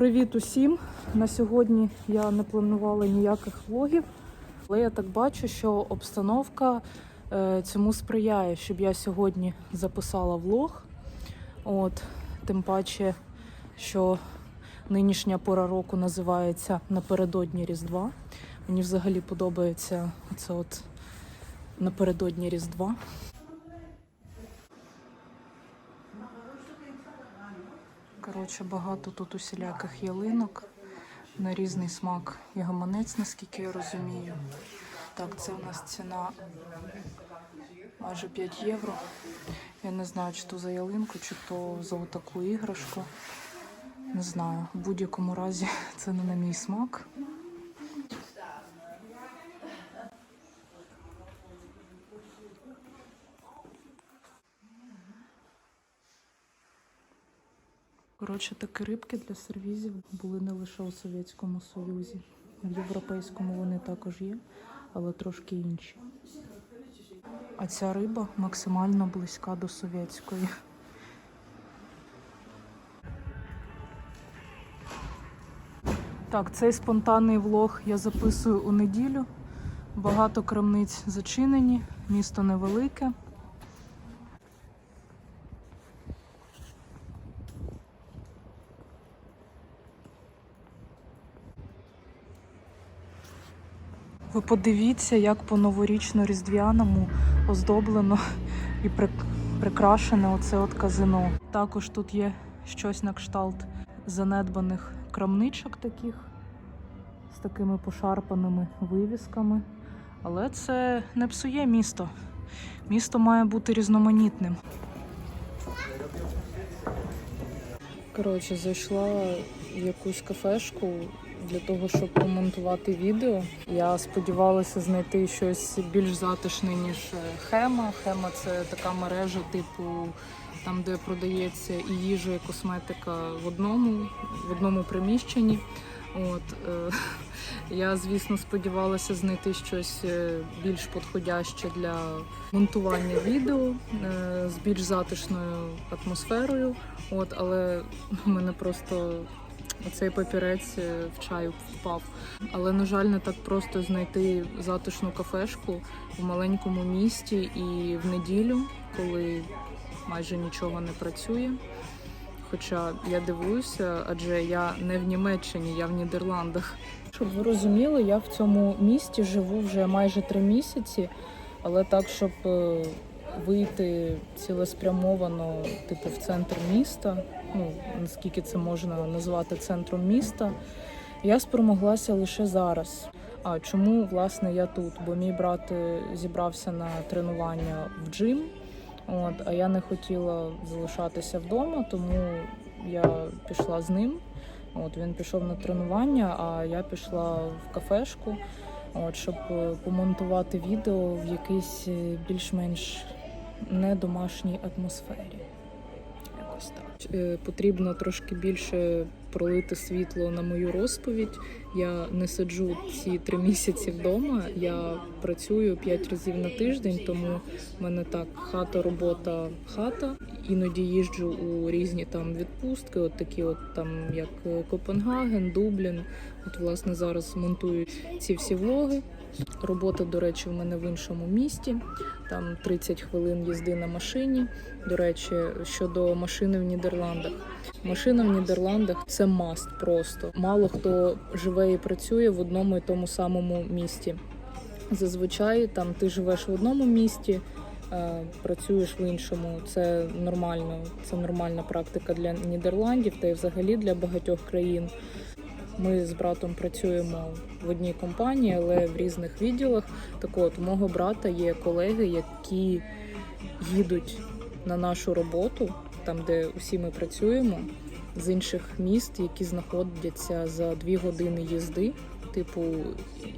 Привіт усім! На сьогодні я не планувала ніяких влогів, але я так бачу, що обстановка е, цьому сприяє, щоб я сьогодні записала влог. От, тим паче, що нинішня пора року називається Напередодні Різдва. Мені взагалі подобається це от напередодні Різдва. Коротше, багато тут усіляких ялинок на різний смак і наскільки я розумію. Так, це у нас ціна майже 5 євро. Я не знаю, чи то за ялинку, чи то за отаку іграшку. Не знаю. В будь-якому разі це не на мій смак. Коротше, такі рибки для сервізів були не лише у Совєтському Союзі. В європейському вони також є, але трошки інші. А ця риба максимально близька до совєтської. Так, цей спонтанний влог я записую у неділю. Багато крамниць зачинені, місто невелике. Ви подивіться, як по новорічно-різдвяному оздоблено і при- прикрашене оце от казино. Також тут є щось на кшталт занедбаних крамничок таких з такими пошарпаними вивісками. Але це не псує місто. Місто має бути різноманітним. Коротше, зайшла в якусь кафешку для того, щоб помонтувати відео. Я сподівалася знайти щось більш затишне, ніж е, Хема. Хема це така мережа, типу, там, де продається і їжа, і косметика в одному, в одному приміщенні. От, е, я, звісно, сподівалася знайти щось е, більш підходяще для монтування відео е, з більш затишною атмосферою. От, але мене просто Оцей папірець е, в чаю впав. Але, на жаль, не так просто знайти затишну кафешку в маленькому місті і в неділю, коли майже нічого не працює. Хоча я дивуюся, адже я не в Німеччині, я в Нідерландах. Щоб ви розуміли, я в цьому місті живу вже майже три місяці, але так, щоб е, вийти цілеспрямовано, типу, в центр міста, ну наскільки це можна назвати центром міста, я спромоглася лише зараз. А чому власне я тут? Бо мій брат е, зібрався на тренування в джим. От, а я не хотіла залишатися вдома, тому я пішла з ним. От він пішов на тренування, а я пішла в кафешку, от, щоб е, помонтувати відео в якійсь е, більш-менш недомашній атмосфері. Якось так. Е, Потрібно трошки більше пролити світло на мою розповідь. Я не сиджу ці три місяці вдома. Я працюю п'ять разів на тиждень, тому в мене так хата, робота, хата. Іноді їжджу у різні там відпустки, от такі, от там як е, Копенгаген, Дублін. От власне зараз монтую ці всі влоги. Робота, до речі, в мене в іншому місті. Там 30 хвилин їзди на машині. До речі, щодо машини в Нідерландах. Машина в Нідерландах це маст просто. Мало хто живе і працює в одному і тому самому місті. Зазвичай там ти живеш в одному місті, е, працюєш в іншому. Це нормально, це нормальна практика для Нідерландів та й взагалі для багатьох країн. Ми з братом працюємо в одній компанії, але в різних відділах. Так от, у мого брата є колеги, які їдуть на нашу роботу, там де усі ми працюємо, з інших міст, які знаходяться за дві години їзди. Типу,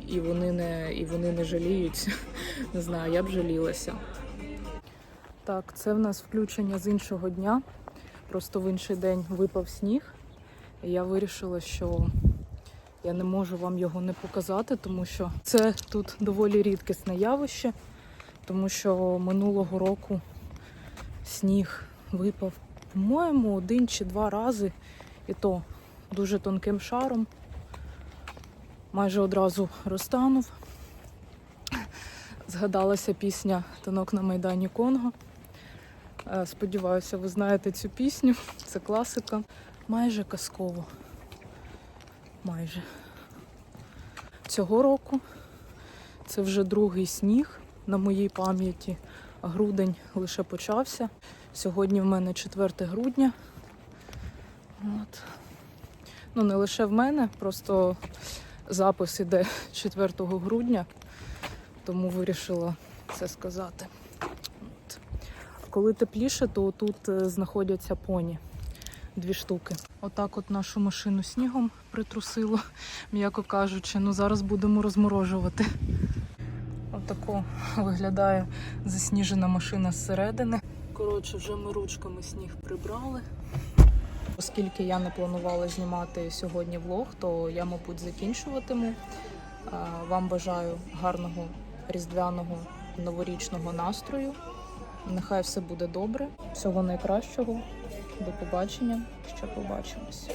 і вони не і вони не жаліються. Не знаю, я б жалілася. Так, це в нас включення з іншого дня. Просто в інший день випав сніг. І я вирішила, що я не можу вам його не показати, тому що це тут доволі рідкісне явище, тому що минулого року сніг випав, по-моєму, один чи два рази, і то дуже тонким шаром. Майже одразу розтанув. Згадалася пісня Танок на Майдані Конго. Е, Сподіваюся, ви знаєте цю пісню. Це класика. Майже казково. Майже. Цього року це вже другий сніг на моїй пам'яті. Грудень лише почався. Сьогодні в мене 4 грудня. От. Ну, не лише в мене, просто запис іде 4 грудня, тому вирішила це сказати. От. Коли тепліше, то тут е, знаходяться поні. Дві штуки. Отак от нашу машину снігом притрусило, м'яко кажучи. Ну зараз будемо розморожувати. Отако виглядає засніжена машина зсередини. Коротше, вже ми ручками сніг прибрали. Оскільки я не планувала знімати сьогодні влог, то я, мабуть, закінчуватиму. Вам бажаю гарного різдвяного новорічного настрою. Нехай все буде добре. Всього найкращого. До побачення. Ще побачимось.